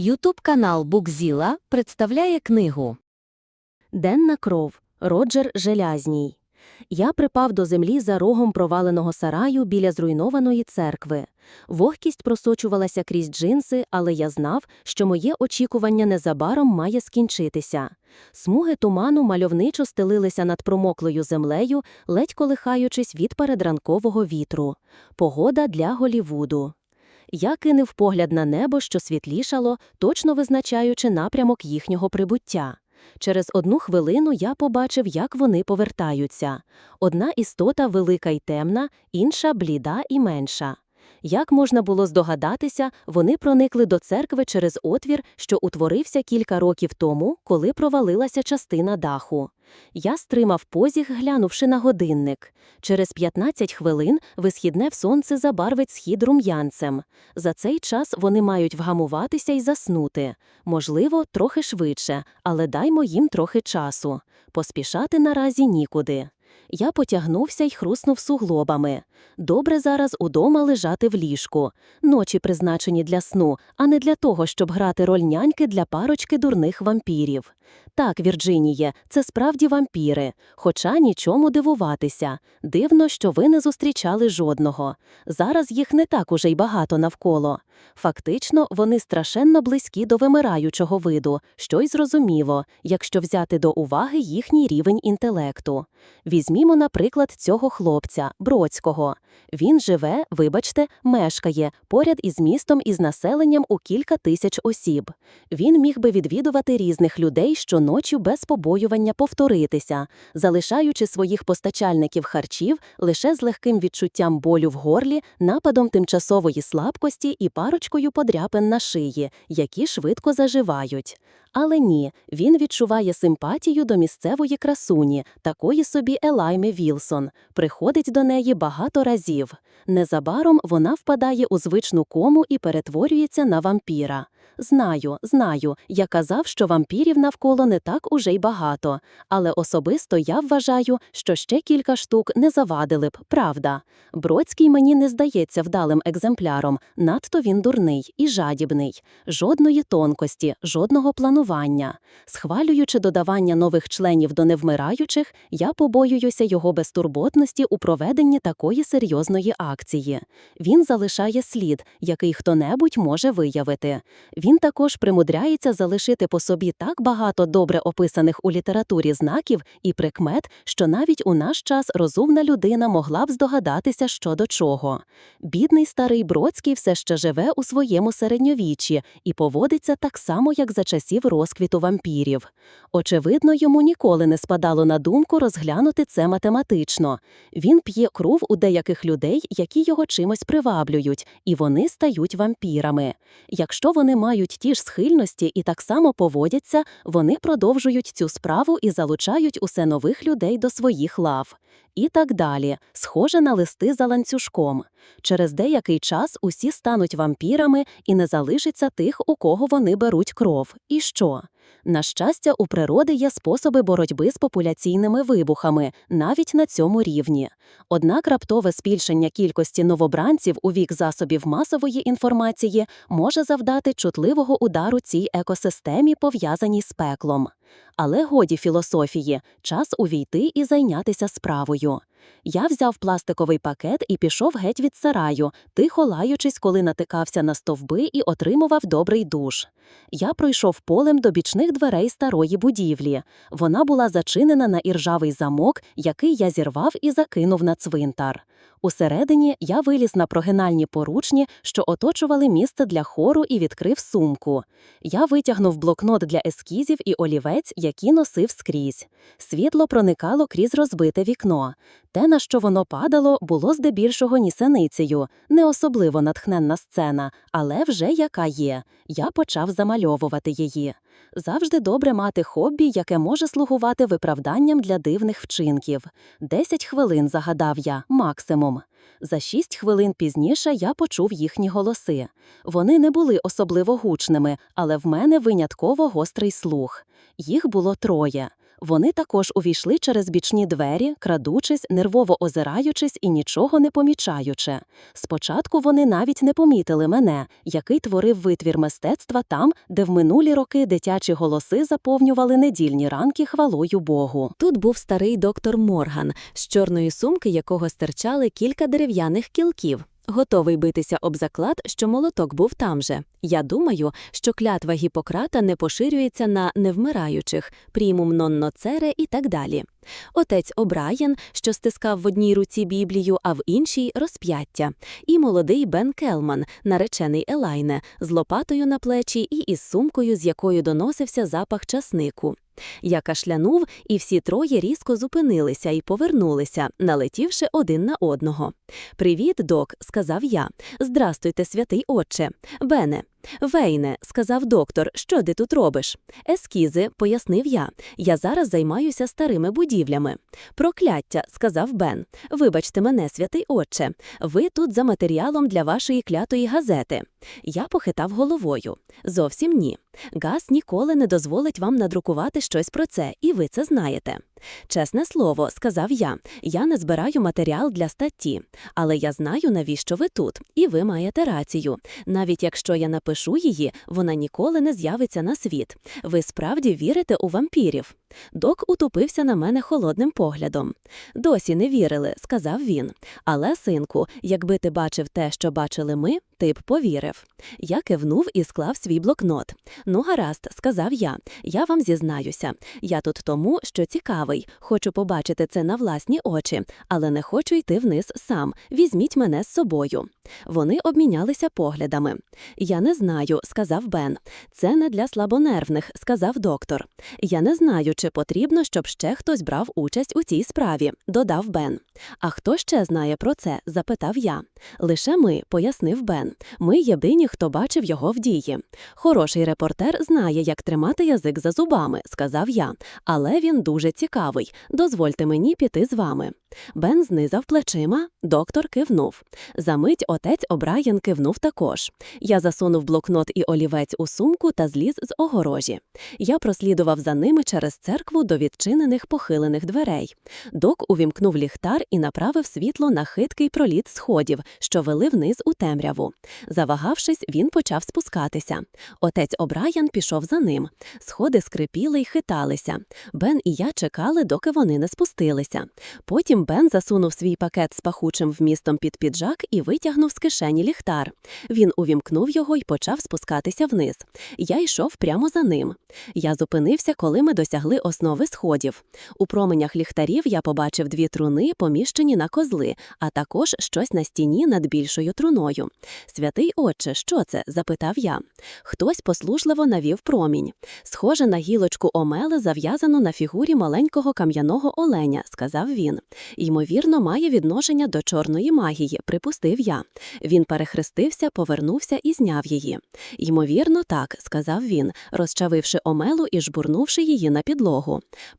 Ютуб канал Букзіла представляє книгу Денна кров. Роджер Желязній. Я припав до землі за рогом проваленого сараю біля зруйнованої церкви. Вогкість просочувалася крізь джинси, але я знав, що моє очікування незабаром має скінчитися. Смуги туману мальовничо стелилися над промоклою землею, ледь колихаючись від передранкового вітру. Погода для Голівуду. Я кинув погляд на небо, що світлішало, точно визначаючи напрямок їхнього прибуття. Через одну хвилину я побачив, як вони повертаються. Одна істота велика й темна, інша бліда і менша. Як можна було здогадатися, вони проникли до церкви через отвір, що утворився кілька років тому, коли провалилася частина даху. Я стримав позіг, глянувши на годинник. Через 15 хвилин висхідне в сонце забарвить схід рум'янцем. За цей час вони мають вгамуватися і заснути. Можливо, трохи швидше, але даймо їм трохи часу. Поспішати наразі нікуди. Я потягнувся й хруснув суглобами. Добре зараз удома лежати в ліжку. Ночі призначені для сну, а не для того, щоб грати роль няньки для парочки дурних вампірів. Так, Вірджиніє, це справді вампіри, хоча нічому дивуватися. Дивно, що ви не зустрічали жодного. Зараз їх не так уже й багато навколо. Фактично, вони страшенно близькі до вимираючого виду, що й зрозуміло, якщо взяти до уваги їхній рівень інтелекту. Візьмімо, наприклад, цього хлопця, Бродського. Він живе, вибачте, мешкає поряд із містом із населенням у кілька тисяч осіб. Він міг би відвідувати різних людей щоночі без побоювання повторитися, залишаючи своїх постачальників харчів лише з легким відчуттям болю в горлі, нападом тимчасової слабкості і парочкою подряпин на шиї, які швидко заживають. Але ні, він відчуває симпатію до місцевої красуні, такої собі Елайми Вілсон, приходить до неї багато разів. Незабаром вона впадає у звичну кому і перетворюється на вампіра. Знаю, знаю, я казав, що вампірів навколо не так уже й багато, але особисто я вважаю, що ще кілька штук не завадили б, правда. Бродський мені не здається вдалим екземпляром, надто він дурний і жадібний, жодної тонкості, жодного планування. Схвалюючи додавання нових членів до невмираючих, я побоююся його безтурботності у проведенні такої серйозної акції. Він залишає слід, який хто-небудь може виявити. Він також примудряється залишити по собі так багато добре описаних у літературі знаків і прикмет, що навіть у наш час розумна людина могла б здогадатися що до чого. Бідний старий Бродський все ще живе у своєму середньовіччі і поводиться так само, як за часів розквіту вампірів. Очевидно, йому ніколи не спадало на думку розглянути це математично. Він п'є кров у деяких людей, які його чимось приваблюють, і вони стають вампірами. Якщо вони мають ті ж схильності і так само поводяться, вони продовжують цю справу і залучають усе нових людей до своїх лав. І так далі, схоже на листи за ланцюжком. Через деякий час усі стануть вампірами і не залишиться тих, у кого вони беруть кров. І що? На щастя, у природи є способи боротьби з популяційними вибухами, навіть на цьому рівні. Однак раптове збільшення кількості новобранців у вік засобів масової інформації може завдати чутливого удару цій екосистемі, пов'язаній з пеклом. Але годі філософії, час увійти і зайнятися справою. Я взяв пластиковий пакет і пішов геть від сараю, тихо лаючись, коли натикався на стовби і отримував добрий душ. Я пройшов полем до бічних дверей старої будівлі. Вона була зачинена на іржавий замок, який я зірвав і закинув на цвинтар. Усередині я виліз на прогинальні поручні, що оточували місце для хору, і відкрив сумку. Я витягнув блокнот для ескізів і олівець, які носив скрізь. Світло проникало крізь розбите вікно. Те, на що воно падало, було здебільшого нісеницею, не особливо натхненна сцена, але вже яка є. Я почав замальовувати її. Завжди добре мати хобі, яке може слугувати виправданням для дивних вчинків. Десять хвилин, загадав я, максимум. За шість хвилин пізніше я почув їхні голоси. Вони не були особливо гучними, але в мене винятково гострий слух. Їх було троє. Вони також увійшли через бічні двері, крадучись, нервово озираючись і нічого не помічаючи. Спочатку вони навіть не помітили мене, який творив витвір мистецтва там, де в минулі роки дитячі голоси заповнювали недільні ранки хвалою Богу. Тут був старий доктор Морган, з чорної сумки якого стирчали кілька дерев'яних кілків. Готовий битися об заклад, що молоток був там же. Я думаю, що клятва Гіппократа не поширюється на невмираючих, прімум нон ноцере і так далі. Отець Обраєн, що стискав в одній руці Біблію, а в іншій розп'яття, і молодий Бен Келман, наречений Елайне, з лопатою на плечі і із сумкою, з якою доносився запах часнику. Я кашлянув, і всі троє різко зупинилися і повернулися, налетівши один на одного. Привіт, док, сказав я. Здрастуйте, святий отче. Бене. Вейне, сказав доктор, що ти тут робиш? Ескізи, пояснив я. Я зараз займаюся старими будівлями. Прокляття, сказав Бен. Вибачте мене, святий отче. Ви тут за матеріалом для вашої клятої газети. Я похитав головою. Зовсім ні. Газ ніколи не дозволить вам надрукувати щось про це, і ви це знаєте. Чесне слово, сказав я, я не збираю матеріал для статті, але я знаю, навіщо ви тут, і ви маєте рацію. Навіть якщо я напишу її, вона ніколи не з'явиться на світ. Ви справді вірите у вампірів. Док утупився на мене холодним поглядом. Досі не вірили, сказав він. Але, синку, якби ти бачив те, що бачили ми, ти б повірив. Я кивнув і склав свій блокнот. Ну, гаразд, сказав я. Я вам зізнаюся. Я тут тому, що цікавий. Хочу побачити це на власні очі, але не хочу йти вниз сам. Візьміть мене з собою. Вони обмінялися поглядами. Я не знаю, сказав Бен. Це не для слабонервних, сказав доктор. Я не знаю, чи потрібно, щоб ще хтось брав участь у цій справі, додав Бен. А хто ще знає про це? запитав я. Лише ми, пояснив Бен. Ми єдині, хто бачив його в дії. Хороший репортер знає, як тримати язик за зубами, сказав я, але він дуже цікавий. Дозвольте мені піти з вами. Бен знизав плечима, доктор кивнув. Замить отець Обраєн кивнув також. Я засунув блокнот і олівець у сумку та зліз з огорожі. Я прослідував за ними через церкву до відчинених похилених дверей. Док увімкнув ліхтар і направив світло на хиткий проліт сходів, що вели вниз у темряву. Завагавшись, він почав спускатися. Отець Обраян пішов за ним. Сходи скрипіли й хиталися. Бен і я чекали, доки вони не спустилися. Потім Бен засунув свій пакет з пахучим вмістом під піджак і витягнув з кишені ліхтар. Він увімкнув його і почав спускатися вниз. Я йшов прямо за ним. Я зупинився, коли ми досягли основи сходів. У променях ліхтарів я побачив дві труни, поміщені на козли, а також щось на стіні над більшою труною. Святий отче, що це? запитав я. Хтось послужливо навів промінь. Схоже на гілочку омели, зав'язану на фігурі маленького кам'яного оленя, сказав він. Ймовірно, має відношення до чорної магії, припустив я. Він перехрестився, повернувся і зняв її. Ймовірно, так, сказав він, розчавивши омелу і жбурнувши її на підлогу.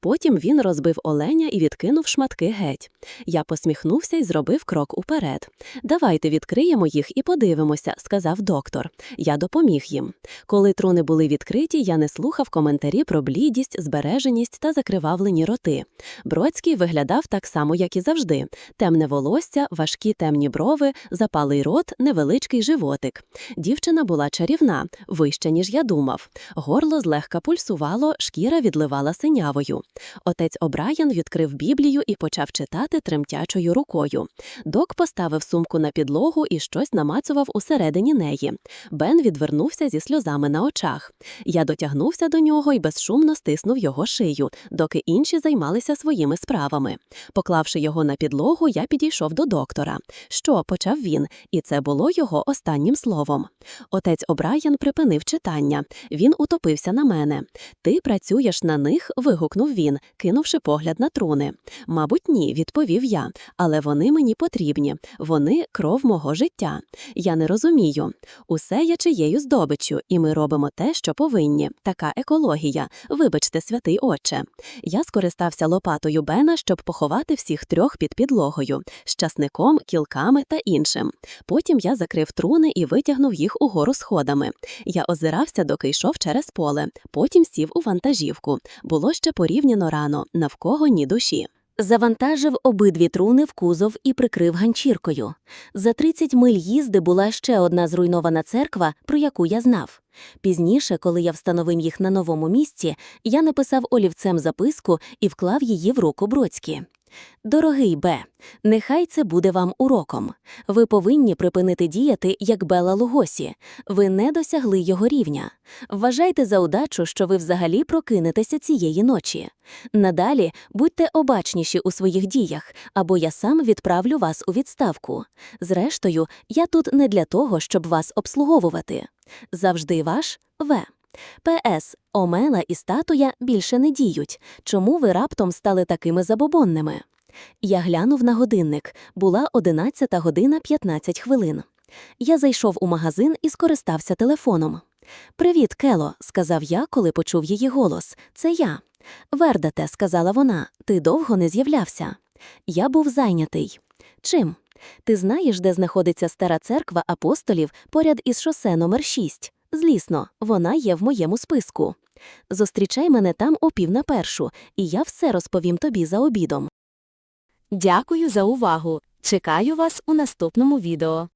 Потім він розбив оленя і відкинув шматки геть. Я посміхнувся і зробив крок уперед. Давайте відкриємо їх і подивимося, сказав доктор. Я допоміг їм. Коли труни були відкриті, я не слухав коментарі про блідість, збереженість та закривавлені роти. Бродський виглядав так само, як і завжди: темне волосся, важкі темні брови, запалий рот, невеличкий животик. Дівчина була чарівна, вища, ніж я думав. Горло злегка пульсувало, шкіра відливала синявою. Отець Обраян відкрив Біблію і почав читати тремтячою рукою. Док поставив сумку на підлогу і щось намацував усередині неї. Бен відвернувся зі сльозами на очах. Я дотягнувся до нього і безшумно стиснув його шию, доки інші займалися своїми справами. Поклавши його на підлогу, я підійшов до доктора. Що почав він, і це було його останнім словом. Отець Обраян припинив читання. Він утопився на мене. Ти працюєш на них? Вигукнув він, кинувши погляд на труни. Мабуть, ні, відповів я, але вони мені потрібні. Вони кров мого життя. Я не розумію. Усе є чиєю здобиччю, і ми робимо те, що повинні. Така екологія. Вибачте, святий отче. Я скористався лопатою Бена, щоб поховати всіх трьох під підлогою, з часником, кілками та іншим. Потім я закрив труни і витягнув їх угору сходами. Я озирався, доки йшов через поле. Потім сів у вантажівку. Було ще порівняно рано, навкого ні душі. Завантажив обидві труни в кузов і прикрив ганчіркою. За 30 миль їзди була ще одна зруйнована церква, про яку я знав. Пізніше, коли я встановив їх на новому місці, я написав олівцем записку і вклав її в руку Бродські. Дорогий Б, нехай це буде вам уроком. Ви повинні припинити діяти, як Бела Лугосі. Ви не досягли його рівня. Вважайте за удачу, що ви взагалі прокинетеся цієї ночі. Надалі будьте обачніші у своїх діях, або я сам відправлю вас у відставку. Зрештою, я тут не для того, щоб вас обслуговувати. Завжди ваш В. П.С. Омела і статуя більше не діють. Чому ви раптом стали такими забобонними? Я глянув на годинник. Була 11 година 15 хвилин. Я зайшов у магазин і скористався телефоном. Привіт, Кело, сказав я, коли почув її голос. Це я. Вердате, сказала вона, ти довго не з'являвся. Я був зайнятий. Чим? Ти знаєш, де знаходиться стара церква апостолів поряд із шосе номер 6? Злісно, вона є в моєму списку. Зустрічай мене там о пів на першу, і я все розповім тобі за обідом. Дякую за увагу. Чекаю вас у наступному відео.